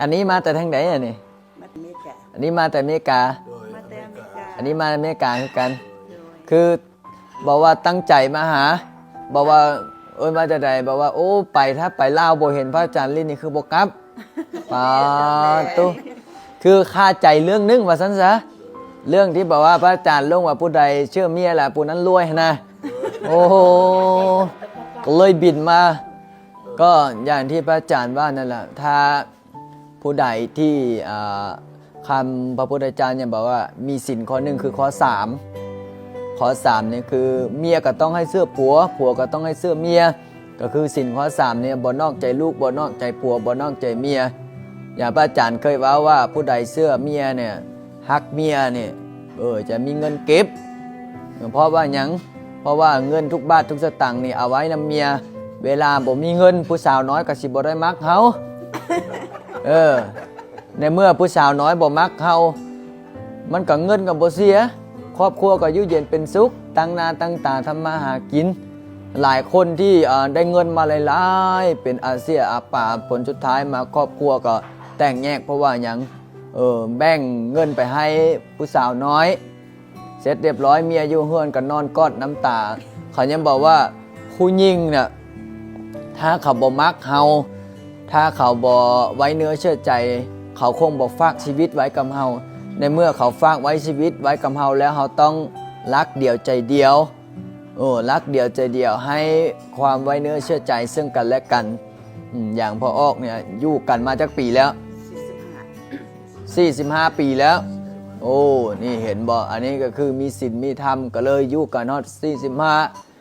อันนี้มาแต่ทางไหนอะนี่มาเมกะอันนี้มาแต่อเมริกา โดยมาแต่อเมริกาอันนี้มาอเมริกาคือกัน โดยคือบอกว่าตั้งใจมาหา บอกว่าเอ้ยมาจะใดบอกว่าโอ้ไปถ้าไปลาวบ่เห็นพระอาจารย์ลิ้นนี่คือบ่กลับปาตุคือคาใจเรื่องนึงว่าซั่นซะเรื่องที่บอกว่าพระอาจารย์ลงว่าผู้ใดเชื่อเมียแหละผู้นั้นรวยนะโอ้โหก็เลยบินมา ก็อย่างที่พระอาจารย์ว่านั่นแหละถ้า ผู้ใดที่คำพระพุทธเจ้าเนี่ยบอกว่ามีสินข้อหนึ่งคือข้อสามข้อ3เนี่ยคือเมียก็ต้องให้เสื้อผัว ผัวก็ต้องให้เสื้อเมีย ก็คือสินข้อ3เนี่ยบ่นอกใจลูกบ่นอกใจผัวบ่นอกใจเมีย อย่างพระอาจารย์เคยว่าว่าผู้ใดเสื้อเมียเนี่ยฮักเมียเนี่ยเออจะมีเงินเก็บ เพราะว่ายังเพราะว่าเงินทุกบาททุกสตางค์นี่เอาไว้นำเมีย เวลาบ่มีเงินผู้สาวน้อยก็สิบ่ได้มักเฮา เออ ในเมื่อผู้สาวน้อยบ่มักเฮามันก็เงินกับบ่เสีย ครอบครัวก็อยู่เย็นเป็นสุข ตั้งนาตั้งตาทำมาหากิน หลายคนที่ได้เงินมาหลายๆเป็นอาเซียอาป่าผลสุดท้ายมาครอบครัวก็แต่งแยกเพราะว่ายังเออแบ่งเงินไปให้ผู้สาวน้อย เสร็จเรียบร้อยเมียอยู่เฮือนก็นอนกอดน้ำตา เขายังบอกว่าผู้หญิงเนี่ยถ้าเขาบ่มักเฮา ถ้าเขาบ่ไว้เนื้อเชื่อใจ เขาคงบ่ฝากชีวิตไว้กับเฮาในเมื่อเขาฝากไว้ชีวิตไว้กับเฮาแล้วเขาต้องรักเดียวใจเดียวโอ้รักเดียวใจเดียวให้ความไว้เนื้อเชื่อใจซึ่งกันและกันอย่างพ่อออกเนี่ยอยู่กันมาจากปีแล้ว 45 ปีแล้ว โอ้ นี่เห็นบ่อันนี้ก็คือมีศีลมีธรรมก็เลยอยู่กันฮอด45